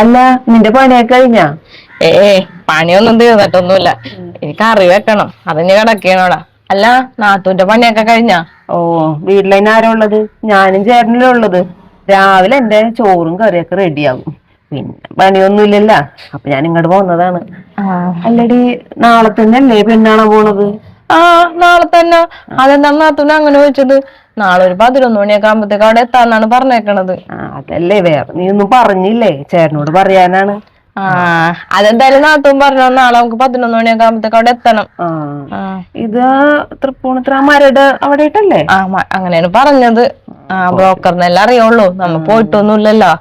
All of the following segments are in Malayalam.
അല്ല നിന്റെ പണിയൊക്കെ കഴിഞ്ഞാ? ഏ പണിയൊന്നും തീർന്നിട്ടൊന്നുമില്ല. എനിക്ക് അറിവ് വെക്കണം. അതിന് കിടക്കണോടാ. അല്ല നാത്തൂന്റെ പണിയൊക്കെ കഴിഞ്ഞാ? ഓ വീട്ടിലതിന് ആരാ ഉള്ളത്? ഞാനും ചേട്ടനല്ലേ ഉള്ളത്. രാവിലെ എന്റെ ചോറും കറിയൊക്കെ റെഡിയാകും. പിന്നെ പണിയൊന്നുമില്ലല്ല. അപ്പൊ ഞാൻ ഇങ്ങോട്ട് പോന്നതാണ്. അല്ലടി നാളെ തന്നെ അല്ലേ പെണ്ണാണോ പോണത്? ആ നാളെ തന്നെ. അതെന്താ നാത്തൂന് അങ്ങനെ ചോദിച്ചത്? നാളെ ഒരു പതിനൊന്ന് മണിയൊക്കെ ആകുമ്പത്തേക്ക് അവിടെ എത്താന്നാണ് പറഞ്ഞേക്കണത്. ആ അതല്ലേ വേറെ നീ ഒന്നും പറഞ്ഞില്ലേ? ചേട്ടനോട് പറയാനാണ്. ആ അതെന്തായാലും നാത്തൂൻ പറഞ്ഞു? നാളെ നമുക്ക് പതിനൊന്ന് മണിയൊക്കെ ആകുമ്പത്തേക്ക് അവിടെ എത്തണം. ആ ആ. ഇത് തൃപ്പൂണിത്ര മരട് അവിടെ ഇട്ടല്ലേ ആ മ- അങ്ങനെയാണ് പറഞ്ഞത്. ആ ബ്രോക്കറിനെല്ലാം അറിയുള്ളൂ. നമ്മ പോയിട്ടൊന്നുമില്ലല്ലോ.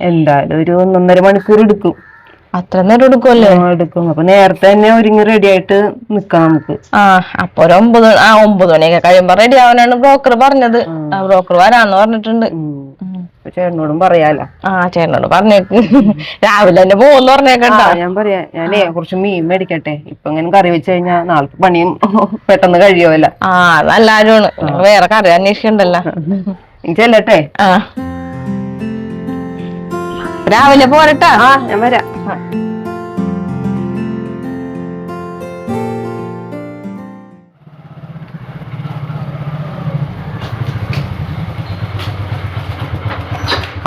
എന്തായാലും ഒരു ഒന്നൊന്നര മണിക്കൂർ എടുക്കും. അത്ര നേരം എടുക്കുമല്ലേ എടുക്കും. അപ്പൊ നേരത്തെ തന്നെ ഒരുങ്ങി റെഡി ആയിട്ട് നിക്കാം നമുക്ക്. ആ അപ്പൊ ഒരു ഒമ്പത് ആ ഒമ്പത് മണിയൊക്കെ കഴിയുമ്പോ റെഡി ആവാനാണ് ബ്രോക്കർ പറഞ്ഞത്. ബ്രോക്കർ വരാന്ന് പറഞ്ഞിട്ടുണ്ട്. ചേട്ടനോടും പറയാലോ. ആ ചേട്ടനോട് പറഞ്ഞേക്ക്. രാവിലെ തന്നെ പോകുന്നു പറഞ്ഞേക്കണ്ട. ഞാൻ പറയാ ഞാനേ കുറച്ച് മീൻ മേടിക്കട്ടെ. ഇപ്പൊ ഇങ്ങനെ കറി വെച്ച് കഴിഞ്ഞാൽ നാളത്തെ പണിയും പെട്ടെന്ന് കഴിയുമല്ലോ. ആ നല്ലാരുമാണ് വേറെ കറി അന്വേഷിക്കണ്ടല്ലോ. ചെല്ലട്ടെ? ആ. രാവിലെ പോരട്ടാ. ആ ഞാൻ വരാം.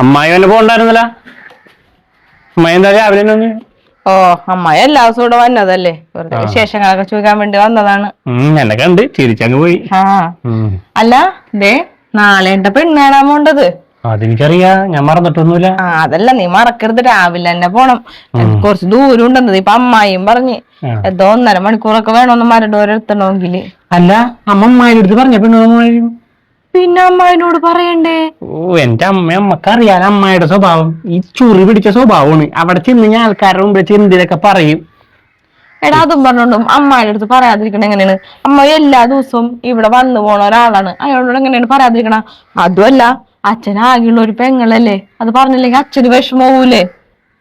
അമ്മായി വല്ല പോണ്ടായിരുന്നല്ല? അമ്മായി എന്താ രാവിലെ ഓ അമ്മായി എല്ലാ ദിവസവും ഇവിടെ വന്നതല്ലേ? വെറുതെ വിശേഷങ്ങളൊക്കെ ചോദിക്കാൻ വേണ്ടി വന്നതാണ്. എന്നെ കണ്ട് ചിരിച്ചങ്ങ് പോയി. ആ. അല്ല ദേ നാളെ എന്റെ പെണ്ണ് പോണ്ടത് അതെനിക്കറിയാ ഞാൻ മറന്നിട്ടൊന്നുമില്ല. ആ അതല്ല നീ മറക്കരുത് രാവിലെ തന്നെ പോണം. കുറച്ച് ദൂരം ഉണ്ടെന്നത് ഇപ്പൊ അമ്മായിയും പറഞ്ഞ്. എന്തോ ഒന്നര മണിക്കൂറൊക്കെ വേണമെന്ന് മരടോരെ എത്തണമെങ്കിൽ അല്ല അമ്മ അമ്മായിയുടെ അടുത്ത് പറഞ്ഞ പെണ്ണു പിന്നെ അമ്മായിനോട് പറയണ്ടേ? ഓ എന്റെ അമ്മ അമ്മയ്ക്ക് അറിയാലോ അമ്മായിയുടെ സ്വഭാവം. ഈ ചുറി പിടിച്ച സ്വഭാവമാണ്. അവിടെ ചെന്ന് ഞാൻ ആൾക്കാരുടെ മുമ്പിൽ ചെന്തിലൊക്കെ പറയും. എടാ അതും പറഞ്ഞോണ്ടും അമ്മായിയുടെ അടുത്ത് പറയാതിരിക്കണ എങ്ങനെയാണ്? അമ്മ എല്ലാ ദിവസവും ഇവിടെ വന്നു പോണ ഒരാളാണ്. അയാളോട് എങ്ങനെയാണ് പറയാതിരിക്കണ അതുമല്ല അച്ഛൻ ആകെയുള്ള ഒരു പെങ്ങളല്ലേ? അത് പറഞ്ഞില്ലെങ്കിൽ അച്ഛന് വിഷമാവൂലേ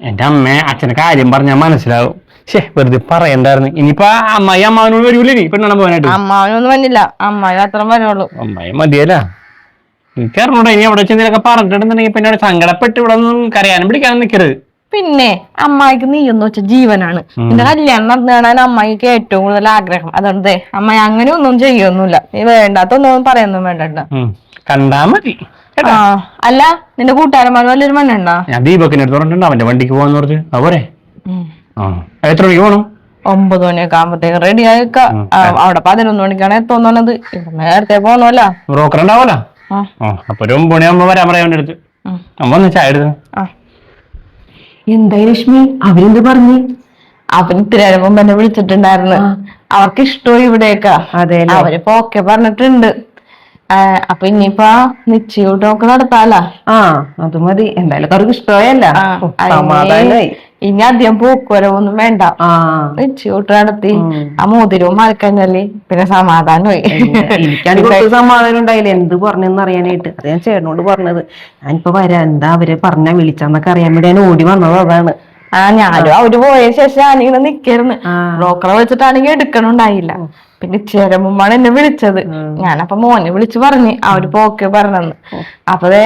എന്റെ അമ്മ അച്ഛന് കാര്യം പറഞ്ഞാൽ മനസ്സിലാവും. ശേ വെറുതെ പറയണ്ടായിരുന്നു. ഇനിയിപ്പോ അമ്മായി അമ്മാവനോട് വരൂലേ നീ പെണ്ണാണ് പോകാനായിട്ട്? അമ്മാവനൊന്നും വന്നില്ല. അമ്മായി മാത്രം വരുള്ളൂ അമ്മായി മതിയല്ല. എനിക്ക് അറിഞ്ഞൂടാ ഇനി അവിടെ ചെന്തിലൊക്കെ പറഞ്ഞിട്ടുണ്ടെന്നുണ്ടെങ്കിൽ പിന്നെ അവിടെ സങ്കടപ്പെട്ട് ഇവിടെ ഒന്നും കരയാനും പിടിക്കാനും നിൽക്കരുത് പിന്നെ അമ്മായിക്ക് നീ എന്ന് വെച്ച ജീവനാണ്. നിന്റെ കല്യാണം നടന്നു കാണാൻ അമ്മായിക്ക് ഏറ്റവും കൂടുതൽ ആഗ്രഹം. അതുകൊണ്ട് അമ്മായി അങ്ങനെ ഒന്നും ചെയ്യൊന്നുമില്ല. നീ വേണ്ടാത്തൊന്നും പറയൊന്നും വേണ്ട കണ്ടാ മതി. ആ അല്ല നിന്റെ കൂട്ടുകാരന്മാർ വല്ലൊരു മണ്ണുണ്ടോ ഞാൻ ദീപക്കിന്റെ അടുത്ത് പറഞ്ഞിട്ടുണ്ട് അവന്റെ വണ്ടിക്ക് പോകാന്ന് പറഞ്ഞു. അവരെ ആ. എത്ര മണിക്ക് പോകണം ഒമ്പത് മണിയൊക്കെ ആകുമ്പോഴത്തേക്ക് റെഡി ആയിക്ക. അവിടെ പതിനൊന്ന് മണിക്കാണ് എത്തുന്നത് നേരത്തെ പോന്നല്ലോ ബ്രോക്കർ ഉണ്ടാവല്ലോ അപ്പൊ ഒരു ഒമ്പത് മണിയാകുമ്പോ വരാൻ പറയാൻ വേണ്ടി അടുത്ത്. അമ്മ ചായ എടുത്ത് ആ. എന്തായി ലക്ഷ്മി? അവരെന്ത് പറഞ്ഞു? അവൻ ഇത്തിരി മുമ്പ് എന്നെ വിളിച്ചിട്ടുണ്ടായിരുന്നു. അവർക്ക് ഇഷ്ടമായി ഇവിടെയൊക്കെ? അവരിപ്പോ ഓക്കെ പറഞ്ഞിട്ടുണ്ട്. അപ്പൊ ഇനിയിപ്പോ നിശ്ചയൂട്ടമൊക്കെ നടത്താല? ആ അത് മതി. എന്തായാലും അവർക്ക് ഇഷ്ടമായല്ല. സമാധാനമായി ഇനി അധികം പൂക്കോരവൊന്നും വേണ്ട. ആ. നിശ്ചയൂട്ട് നടത്തി. ആ മോതിരവും മറക്കഞ്ഞാൽ പിന്നെ സമാധാനമായി. കുറച്ച് സമാധാനം ഉണ്ടായില്ല? എന്ത് പറഞ്ഞെന്ന് അറിയാനായിട്ട്. അത് ഞാൻ ചേട്ടനോട് പറഞ്ഞത്. ഞാനിപ്പോ വരാം. എന്താ അവർ പറഞ്ഞ വിളിച്ചാന്നൊക്കെ അറിയാൻ വേണ്ടി ഞാൻ ഓടി വന്നത് അതാണ്. ആ ഞാനും അവർ പോയ ശേഷം ഞാനിങ്ങനെ നിക്കായിരുന്നു. ബ്രോക്കറെ വിളിച്ചിട്ടാണെങ്കിൽ എടുക്കണുണ്ടായില്ല പിന്നെ ഇച്ചിരി എന്നെ വിളിച്ചത്. ഞാനപ്പൊ മോനെ വിളിച്ചു പറഞ്ഞു അവർ പോക്കെ പറഞ്ഞെന്ന്. അപ്പതേ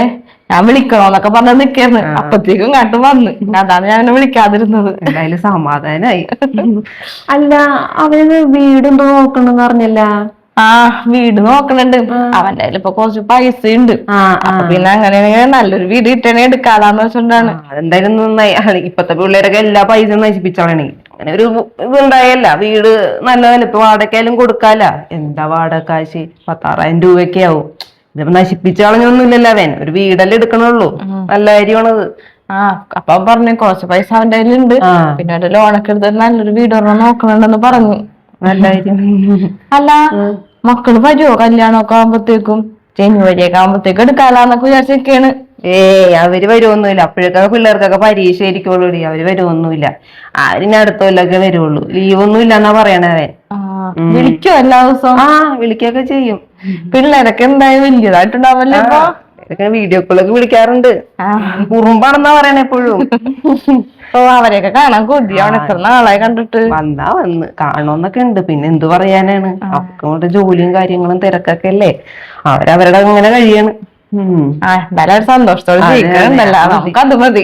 ഞാൻ വിളിക്കണോന്നൊക്കെ പറഞ്ഞ നിക്കായിരുന്നു. അപ്പത്തേക്കും കാട്ടും വന്ന്. അതാണ് ഞാൻ എന്നെ വിളിക്കാതിരുന്നത്. എന്തായാലും സമാധാനായി. അല്ല അവർ വീടും നോക്കണെന്ന് പറഞ്ഞല്ല? ആ വീട് നോക്കണുണ്ട്. അവന്റെ ഇപ്പൊ കുറച്ച് പൈസ ഉണ്ട് അപ്പൊ പിന്നെ അങ്ങനെ നല്ലൊരു വീട് കിട്ടണേ എടുക്കാതാന്ന് വെച്ചിട്ടുണ്ടാണ് അതെന്തായാലും നന്നായി. ഇപ്പത്തെ പിള്ളേരൊക്കെ എല്ലാ പൈസ നശിപ്പിച്ചാണേ അങ്ങനെ ഒരു ഇതുണ്ടായല്ല. വീട് നല്ലതല്ല ഇപ്പൊ വാടകയ്ക്കായാലും കൊടുക്കാല എന്താ വാടക കാശ്? പത്താറായിരം രൂപയൊക്കെ ആവും. ഇതിപ്പോ നശിപ്പിച്ച കളഞ്ഞൊന്നുമില്ലല്ലോ അവൻ. ഒരു വീടല്ലേ എടുക്കണുള്ളൂ. നല്ല കാര്യമാണത്. ആ അപ്പൊ പറഞ്ഞു കുറച്ച് പൈസ അവന്റെ കയ്യിലുണ്ട്. പിന്നെ ഒരു ലോണൊക്കെ എടുത്തിട്ട് നല്ലൊരു വീട് ഒരെണ്ണം നോക്കണുണ്ടെന്ന് പറഞ്ഞു. നല്ല കാര്യം. അല്ല മക്കൾ വരുമോ കല്യാണമൊക്കെ ആകുമ്പത്തേക്കും ജനുവരിയൊക്കെ ആകുമ്പോഴത്തേക്കും എടുക്കാലാന്നൊക്കെ വിചാരിച്ചൊക്കെയാണ് ഏയ് അവർ വരുമൊന്നുമില്ല അപ്പോഴൊക്കെ പിള്ളേർക്കൊക്കെ പരീക്ഷ ആയിരിക്കുള്ളൂ അവർ വരുമൊന്നുമില്ല ആരിന് അടുത്ത കൊല്ലൊക്കെ വരുള്ളൂ ലീവ് ഒന്നും ഇല്ലെന്നാ പറയണേ അവൻ വിളിക്കോ എല്ലാ ദിവസവും? ആ വിളിക്കൊക്കെ ചെയ്യും. പിള്ളേരൊക്കെ എന്തായാലും വലിയതായിട്ടുണ്ടാവല്ലോ ഇപ്പൊ? വീഡിയോ കോളൊക്കെ വിളിക്കാറുണ്ട്. കുറുമ്പാണെന്നാ പറയണ എപ്പോഴും. ഓ അവരെയൊക്കെ കാണാൻ കൊതി അവിടെ എത്ര നാളായി കണ്ടിട്ട്? വന്നാ വന്ന്. കാണുമെന്നൊക്കെ ഉണ്ട്. പിന്നെ എന്തു പറയാനാണ്? അവർക്ക് ജോലിയും കാര്യങ്ങളും തിരക്കൊക്കെ അല്ലേ? അവരവരുടെ അങ്ങനെ കഴിയാണ്. സന്തോഷത്തോടെ മതി.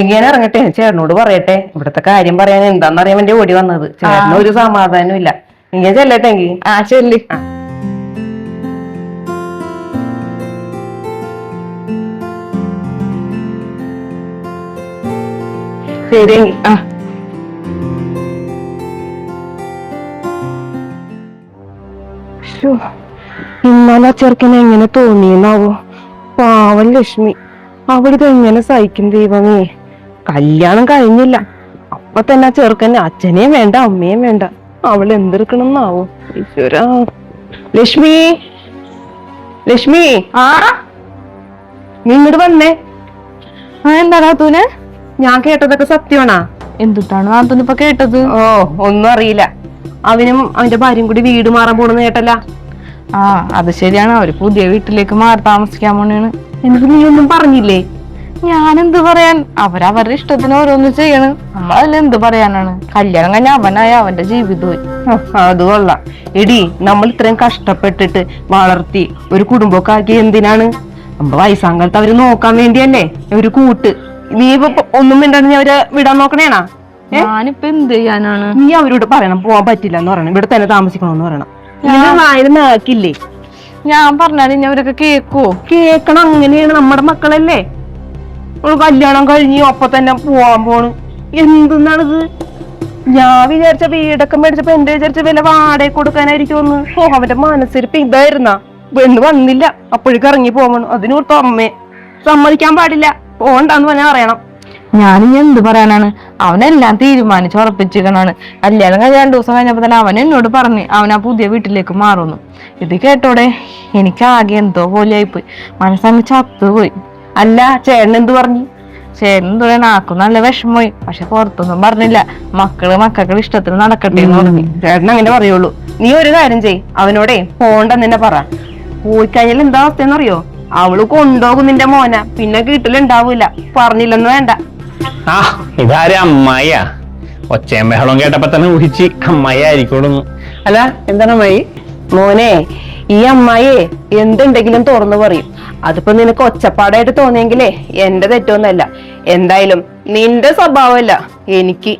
എങ്ങനെ ഇറങ്ങട്ടെ. ചേട്ടനോട് പറയട്ടെ. ഇവിടത്തെ കാര്യം പറയാൻ എന്താന്നറിയാൻ വേണ്ടി ഓടി വന്നത്. ചേട്ടന് ഒരു സമാധാനം ഇല്ല. ഇങ്ങനെ ചെല്ലട്ടെങ്കി ആ ചെല്ലി. ശരിയെങ്കിൽ ആ. ഇന്നാലാ ചെറുക്കനെ എങ്ങനെ തോന്നിയെന്നാവോ? പാവൻ ലക്ഷ്മി. അവിടുത്തെ എങ്ങനെ സഹിക്കും ദൈവമേ? കല്യാണം കഴിഞ്ഞില്ല. അപ്പൊ തന്നെ ആ ചെറുക്കന് അച്ഛനെയും വേണ്ട അമ്മയും വേണ്ട. അവൾ എന്തെടുക്കണമെന്നാവോ? ഈശ്വര. ലക്ഷ്മി. ലക്ഷ്മി. ആ? നീ ഇങ്ങോട്ട് വന്നേ. ആ എന്താടാ നാത്തൂന് ഞാൻ കേട്ടതൊക്കെ സത്യമാണാ. എന്തുട്ടാണ് നാത്തൂന് ഇപ്പൊ കേട്ടത്? ഓ ഒന്നും അറിയില്ല. അവനും അവന്റെ ഭാര്യയും കൂടി വീട് മാറാൻ പോണെന്ന് കേട്ടല്ല. ആ അത് ശരിയാണ്. അവർ പുതിയ വീട്ടിലേക്ക് മാറി താമസിക്കാൻ പോണേണ്. എന്നിട്ട് നീ ഒന്നും പറഞ്ഞില്ലേ? ഞാൻ എന്ത് പറയാൻ? അവരവരുടെ ഇഷ്ടത്തിന് ഓരോന്ന് ചെയ്യണ്. നമ്മളതിൽ എന്ത് പറയാനാണ്? കല്യാണം കഴിഞ്ഞ അവനായ അവന്റെ ജീവിതമായി അത് കൊള്ളാം. എടി നമ്മൾ ഇത്രയും കഷ്ടപ്പെട്ടിട്ട് വളർത്തി ഒരു കുടുംബമൊക്കെ ആക്കി എന്തിനാണ് നമ്മ വയസ്സാങ്കാലത്ത് അവർ നോക്കാൻ വേണ്ടിയല്ലേ? ഒരു കൂട്ട്. നീ ഇപ്പൊ ഒന്നും മിണ്ടാണ്ട് നീ അവരെ വിടാൻ നോക്കണേണാ? ഞാനിപ്പോ എന്ത് ചെയ്യാനാണ്? നീ അവരോട് പറയണം പോവാൻ പറ്റില്ല എന്ന് പറയണം ഇവിടെ തന്നെ താമസിക്കണമെന്ന് പറയണം. നാക്കില്ലേ? ഞാൻ പറഞ്ഞാൽ ഇനി അവരൊക്കെ കേക്കോ? കേക്കണം അങ്ങനെയാണ് നമ്മുടെ മക്കളല്ലേ? കല്യാണം കഴിഞ്ഞ് അപ്പൊ തന്നെ പോവാൻ പോണ്. എന്തെന്നാണിത്? ഞാൻ വിചാരിച്ച വീടൊക്കെ മേടിച്ചപ്പോ എന്റെ വിചാരിച്ച വില വാടക കൊടുക്കാനായിരിക്കും ഓ അവന്റെ മനസ്സിരിപ്പ് ഇതായിരുന്ന. പെണ്ണ് വന്നില്ല. അപ്പോഴേക്കും ഇറങ്ങി പോവണം. അതിനോർത്ത് അമ്മേ സമ്മതിക്കാൻ പാടില്ല. പോണ്ടെന്ന് പറഞ്ഞാൽ പറയണം. ഞാനിനി എന്ത് പറയാനാണ്? അവനെല്ലാം തീരുമാനിച്ച് ഉറപ്പിച്ചിരിക്കണാണ്. കല്യാണം കഴിഞ്ഞ രണ്ടു ദിവസം കഴിഞ്ഞപ്പോ തന്നെ അവൻ എന്നോട് പറഞ്ഞു അവൻ ആ പുതിയ വീട്ടിലേക്ക് മാറുന്നു. ഇത് കേട്ടോടെ എനിക്ക് ആകെ എന്തോ പോലെ ആയിപ്പോയി മനസ്സങ്ങ് ചത്തുപോയി. അല്ല ചേട്ടൻ എന്ത് പറഞ്ഞു? ചേട്ടൻ പറയാൻ ആക്കും നല്ല വിഷമമായി. പക്ഷെ പുറത്തൊന്നും പറഞ്ഞില്ല. മക്കൾ മക്കൾക്ക് ഇഷ്ടത്തിന് നടക്കട്ടെ എന്ന് പറഞ്ഞു. ചേട്ടൻ അങ്ങനെ പറയുള്ളൂ. നീ ഒരു കാര്യം ചെയ് അവനോടെ പോണ്ടെന്ന് തന്നെ പറ. പോയി കഴിഞ്ഞാൽ എന്താ അവസ്ഥയെന്നറിയോ അവൾ കൊണ്ടുപോകും നിന്റെ മോന. പിന്നെ വീട്ടിലുണ്ടാവൂല പറഞ്ഞില്ലെന്ന് വേണ്ട. ആ ഇതാരെ അമ്മായിയാ? ഒച്ചയും ബഹളം കേട്ടപ്പോ തന്നെ ഊഹിച്ച് അമ്മായി ആയിരിക്കുള്ളൂ. അല്ല എന്താണ് അമ്മായി? മോനെ ഈ അമ്മായിയെ എന്തുണ്ടെങ്കിലും തുറന്നു പറയും. അതിപ്പോ നിനക്ക് ഒച്ചപ്പാടായിട്ട് തോന്നിയെങ്കിലേ എന്റെ തെറ്റൊന്നല്ല എന്തായാലും നിന്റെ സ്വഭാവമല്ല എനിക്ക്.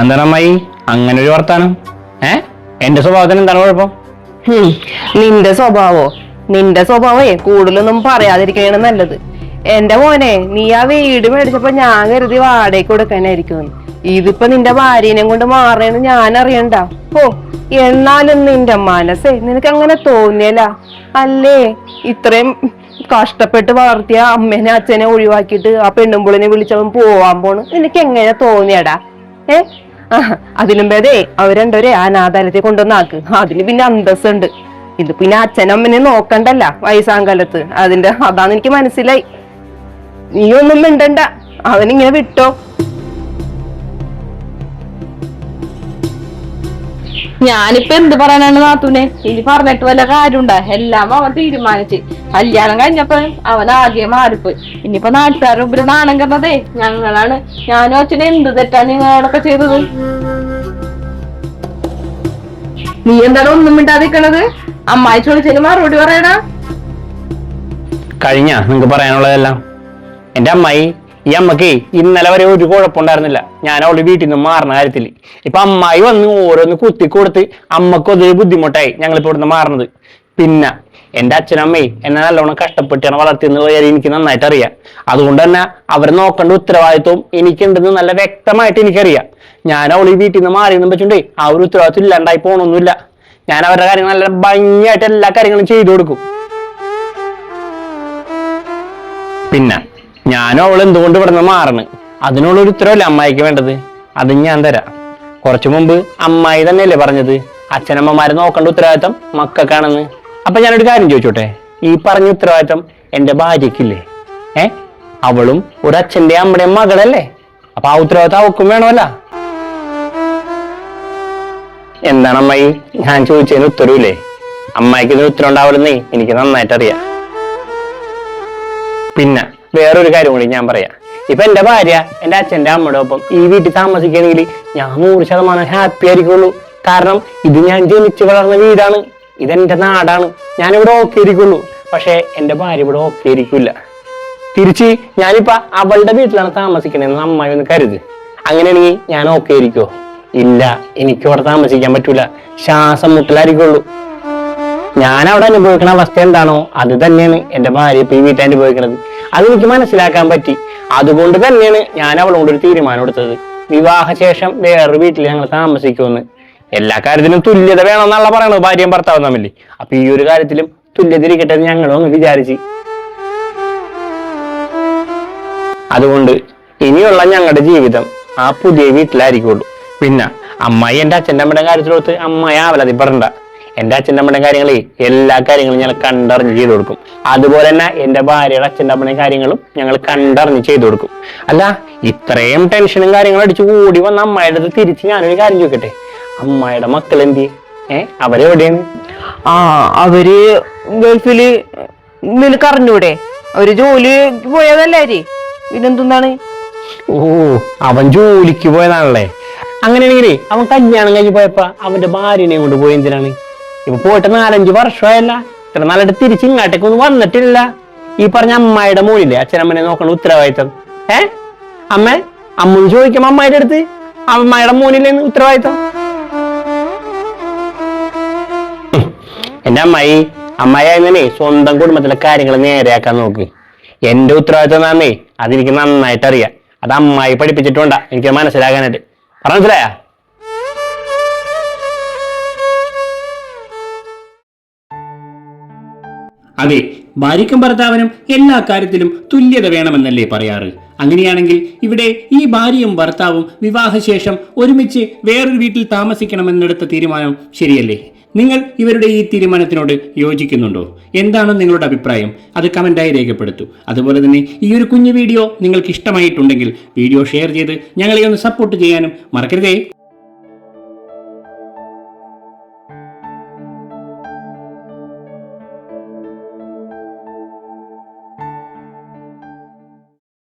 എന്താണ് അമ്മായി? അങ്ങനെ ഒരു വർത്താനം. ഏ? എന്റെ സ്വഭാവത്തിന് എന്താണ് കുഴപ്പം? നിന്റെ സ്വഭാവോ? നിന്റെ സ്വഭാവേ കൂടുതലൊന്നും പറയാതിരിക്കണേ നല്ലത്. എന്റെ മോനെ നീ ആ വീട് മേടിച്ചപ്പോ ഞാൻ കരുതി വാടകയ്ക്ക് കൊടുക്കാനായിരിക്കും ഇതിപ്പോ നിന്റെ ഭാര്യനെ കൊണ്ട് മാറേന്ന് ഞാൻ അറിയണ്ട. ഓ എന്നാലും നിന്റെ മനസ്സേ നിനക്ക് അങ്ങനെ തോന്നിയല്ല. അല്ലേ? ഇത്രയും കഷ്ടപ്പെട്ട് വളർത്തിയ അമ്മേനെ അച്ഛനെ ഒഴിവാക്കിയിട്ട് ആ പെണ്ണുമ്പുളിനെ വിളിച്ചവൻ പോവാൻ പോണ്. നിനക്ക് എങ്ങനെ തോന്നിയടാ? ഏ? അതിലും ഭേദേ അവരെന്തോരെ അനാഥാലയത്തെ കൊണ്ടുവന്നാക്ക്. അതിന് പിന്നെ അന്തസ്സുണ്ട്. ഇത് പിന്നെ അച്ഛനമ്മനെ നോക്കണ്ടല്ല വയസ്സാങ്കാലത്ത്. അതിന്റെ അതാന്ന് എനിക്ക് മനസ്സിലായി. നീ ഒന്നും മിണ്ടണ്ട. അവനിങ്ങനെ വിട്ടോ. ഞാനിപ്പോ എന്ത് പറയാനാണ് നാത്തൂനെ? ഇനി പറഞ്ഞിട്ട് വല്ല കാര്യമുണ്ടാ? എല്ലാം അവൻ തീരുമാനിച്ച്. കല്യാണം കഴിഞ്ഞപ്പോ അവൻ ആദ്യം മാറിപ്പോയി. ഇനിയിപ്പോ നാട്ടുകാരുടെ മുമ്പിൽ നാണം കണ്ടതേ ഞങ്ങളാണ്. ഞാനും അച്ഛനെ എന്ത് തെറ്റാണ് നിങ്ങളോടൊക്കെ ചെയ്തത്? നീ എന്താണ് ഒന്നും മിണ്ടാതിരിക്കണത്? അമ്മായി ചോദിച്ചതിന് മറുപടി പറയടാ. കഴിഞ്ഞ നിങ്ങക്ക് പറയാനുള്ളതെല്ലാം. എന്റെ അമ്മായി ഈ അമ്മയ്ക്ക് ഇന്നലെ വരെ ഒരു കുഴപ്പമുണ്ടായിരുന്നില്ല. ഞാൻ അവളുടെ വീട്ടിൽ നിന്ന് മാറുന്ന കാര്യത്തിൽ. ഇപ്പൊ അമ്മായി വന്ന് ഓരോന്ന് കുത്തി കൊടുത്ത് അമ്മക്കും അതൊരു ബുദ്ധിമുട്ടായി ഞങ്ങളിപ്പോ ഇവിടുന്ന് മാറുന്നത്. പിന്നെ എന്റെ അച്ഛനമ്മയും എന്നെ നല്ലോണം കഷ്ടപ്പെട്ടാണ് വളർത്തിയെന്നുള്ള കാര്യം എനിക്ക് നന്നായിട്ട് അറിയാം. അതുകൊണ്ട് തന്നെ അവരെ നോക്കേണ്ട ഉത്തരവാദിത്വം എനിക്കുണ്ടെന്ന് നല്ല വ്യക്തമായിട്ട് എനിക്കറിയാം. ഞാൻ അവൾ ഈ വീട്ടിൽ നിന്ന് മാറി നിന്ന് വെച്ചിട്ടുണ്ടേ ആ ഒരു ഉത്തരവാദിത്വം ഇല്ലാണ്ടായി പോകണമൊന്നുമില്ല ഞാൻ അവരുടെ കാര്യങ്ങൾ നല്ല ഭംഗിയായിട്ട് എല്ലാ കാര്യങ്ങളും ചെയ്തു കൊടുക്കും. പിന്നെ ഞാനും അവൾ എന്തുകൊണ്ട് ഇവിടെ നിന്ന് മാറണ്? അതിനുള്ള ഒരു ഉത്തരവല്ല അമ്മായിക്ക് വേണ്ടത്? അത് ഞാൻ തരാം. കുറച്ചു മുമ്പ് അമ്മായി തന്നെയല്ലേ പറഞ്ഞത്? അച്ഛനമ്മമാരെ നോക്കേണ്ട ഉത്തരവാദിത്തം മക്കൾക്കാണെന്ന്. അപ്പൊ ഞാനൊരു കാര്യം ചോദിച്ചോട്ടെ? ഈ പറഞ്ഞ ഉത്തരവാദിത്തം എന്റെ ഭാര്യക്കില്ലേ ഏ? അവളും ഒരു അച്ഛന്റെ അമ്മയുടെയും മകളല്ലേ? അപ്പൊ ആ ഉത്തരവാദിത്തം അവക്കും വേണമല്ല. എന്താണ് അമ്മായി? ഞാൻ ചോദിച്ചതിന് ഉത്തരവില്ലേ? അമ്മായിക്ക് ഇതിന് ഉത്തരം ഉണ്ടാവില്ലെന്നേ എനിക്ക് നന്നായിട്ട് അറിയാം. പിന്നെ വേറൊരു കാര്യം കൂടി ഞാൻ പറയാം. ഇപ്പൊ എന്റെ ഭാര്യ എന്റെ അച്ഛന്റെ അമ്മയുടെ ഒപ്പം ഈ വീട്ടിൽ താമസിക്കുകയാണെങ്കിൽ ഞാൻ നൂറ് ശതമാനം ഹാപ്പി ആയിരിക്കുള്ളൂ. കാരണം ഇത് ഞാൻ ജനിച്ചു വളർന്ന വീടാണ്. ഇതെന്റെ നാടാണ്. ഞാനിവിടെ ഓക്കെ ഇരിക്കുന്നു പക്ഷേ എന്റെ ഭാര്യ ഇവിടെ ഓക്കെ ഇരിക്കില്ല തിരിച്ച് ഞാനിപ്പോ അവളുടെ വീട്ടിലാണ് താമസിക്കണതെന്ന് അമ്മായി ഒന്ന് കരുത്. അങ്ങനെയാണെങ്കിൽ ഞാൻ ഓക്കെ ഇരിക്കോ ഇല്ല എനിക്ക് അവിടെ താമസിക്കാൻ പറ്റൂല. ശ്വാസം മുട്ടലായിരിക്കുള്ളൂ. ഞാൻ അവിടെ അനുഭവിക്കുന്ന അവസ്ഥ എന്താണോ അത് തന്നെയാണ് എന്റെ ഭാര്യ ഇപ്പൊ ഈ വീട്ടിൽ അനുഭവിക്കുന്നത്. അത് എനിക്ക് മനസ്സിലാക്കാൻ പറ്റി. അതുകൊണ്ട് തന്നെയാണ് ഞാൻ അവളോട് ഒരു തീരുമാനം എടുത്തത്. വിവാഹശേഷം വേറൊരു വീട്ടിൽ ഞങ്ങൾ താമസിക്കുമെന്ന്. എല്ലാ കാര്യത്തിലും തുല്യത വേണമെന്നല്ല പറയണത് ഭാര്യയും ഭർത്താവും തമ്മിൽ അപ്പൊ ഈ ഒരു കാര്യത്തിലും തുല്യത ഇരിക്കട്ടെ എന്ന് ഞങ്ങളും ഒന്ന് വിചാരിച്ച്. അതുകൊണ്ട് ഇനിയുള്ള ഞങ്ങളുടെ ജീവിതം ആ പുതിയ വീട്ടിലായിരിക്കുള്ളൂ. പിന്നെ അമ്മായി എന്റെ അച്ഛന്റെ അമ്മയുടെ കാര്യത്തിലോട്ട് അമ്മായി ആവലതി പറണ്ട എന്റെ അച്ഛന്റെ അമ്മയുടെ കാര്യങ്ങളെ എല്ലാ കാര്യങ്ങളും ഞങ്ങൾ കണ്ടറിഞ്ഞ് ചെയ്തു കൊടുക്കും. അതുപോലെ തന്നെ എന്റെ ഭാര്യയുടെ അച്ഛന്റെ അമ്മയുടെ കാര്യങ്ങളും ഞങ്ങൾ കണ്ടറിഞ്ഞ് ചെയ്തു കൊടുക്കും. അല്ല ഇത്രയും ടെൻഷനും കാര്യങ്ങളും അടിച്ചു കൂടി വന്ന അമ്മയുടെ അടുത്ത് തിരിച്ച് ഞാനൊരു കാര്യം ചോദിക്കട്ടെ? അമ്മായിയുടെ മക്കൾ എന്തി ഏ അവരെവിടെയാണ് ആ അവർ ഗൾഫിൽ നിനക്ക് അറിഞ്ഞൂടെ അവർ ജോലി പോയതല്ലേ പിന്നെന്താണ് ഓ അവൻ ജോലിക്ക് പോയതാണല്ലേ? അങ്ങനെയാണെങ്കിലേ അവൻ കല്യാണം കഴിഞ്ഞ് പോയപ്പോ അവന്റെ ഭാര്യനെയും കൊണ്ട് പോയി എന്തിനാണ്? ഇപ്പൊ പോയിട്ട് നാലഞ്ച് വർഷമായല്ല. ഇത്ര നാളായിട്ട് തിരിച്ച് ഇങ്ങോട്ടേക്ക് ഒന്നും വന്നിട്ടില്ല. ഈ പറഞ്ഞ അമ്മായിയുടെ മോളില്ലേ അച്ഛനമ്മനെ നോക്കണ ഉത്തരവാദിത്തം. ഏ? അമ്മ അമ്മ ചോദിക്കാം അമ്മായിയുടെ അടുത്ത്? അമ്മായിയുടെ മോനില്ലേന്ന് ഉത്തരവാദിത്തം? എന്റെ അമ്മായി അമ്മായി ആയിരുന്നെ സ്വന്തം കുടുംബത്തിലെ കാര്യങ്ങൾ നേരെയാക്കാൻ നോക്ക്. എന്റെ ഉത്തരവാദിത്വം എന്നാന്നേ അതെനിക്ക് നന്നായിട്ട് അറിയാം അത് അമ്മായി പഠിപ്പിച്ചിട്ടുണ്ട. എനിക്ക് മനസ്സിലാകാനായിട്ട്. പറഞ്ഞ മനസ്സിലായാ? അതെ ഭാര്യയ്ക്കും ഭർത്താവിനും എല്ലാ കാര്യത്തിലും തുല്യത വേണമെന്നല്ലേ പറയാറ്. അങ്ങനെയാണെങ്കിൽ ഇവിടെ ഈ ഭാര്യയും ഭർത്താവും വിവാഹശേഷം ഒരുമിച്ച് വേറൊരു വീട്ടിൽ താമസിക്കണമെന്നെടുത്ത തീരുമാനം ശരിയല്ലേ? നിങ്ങൾ ഇവരുടെ ഈ തീരുമാനത്തിനോട് യോജിക്കുന്നുണ്ടോ? എന്താണ് നിങ്ങളുടെ അഭിപ്രായം? അത് കമന്റായി രേഖപ്പെടുത്തൂ. അതുപോലെ തന്നെ ഈ ഒരു കുഞ്ഞു വീഡിയോ നിങ്ങൾക്ക് ഇഷ്ടമായിട്ടുണ്ടെങ്കിൽ വീഡിയോ ഷെയർ ചെയ്ത് ഞങ്ങളെ ഒന്ന് സപ്പോർട്ട് ചെയ്യാനും മറക്കരുതേ.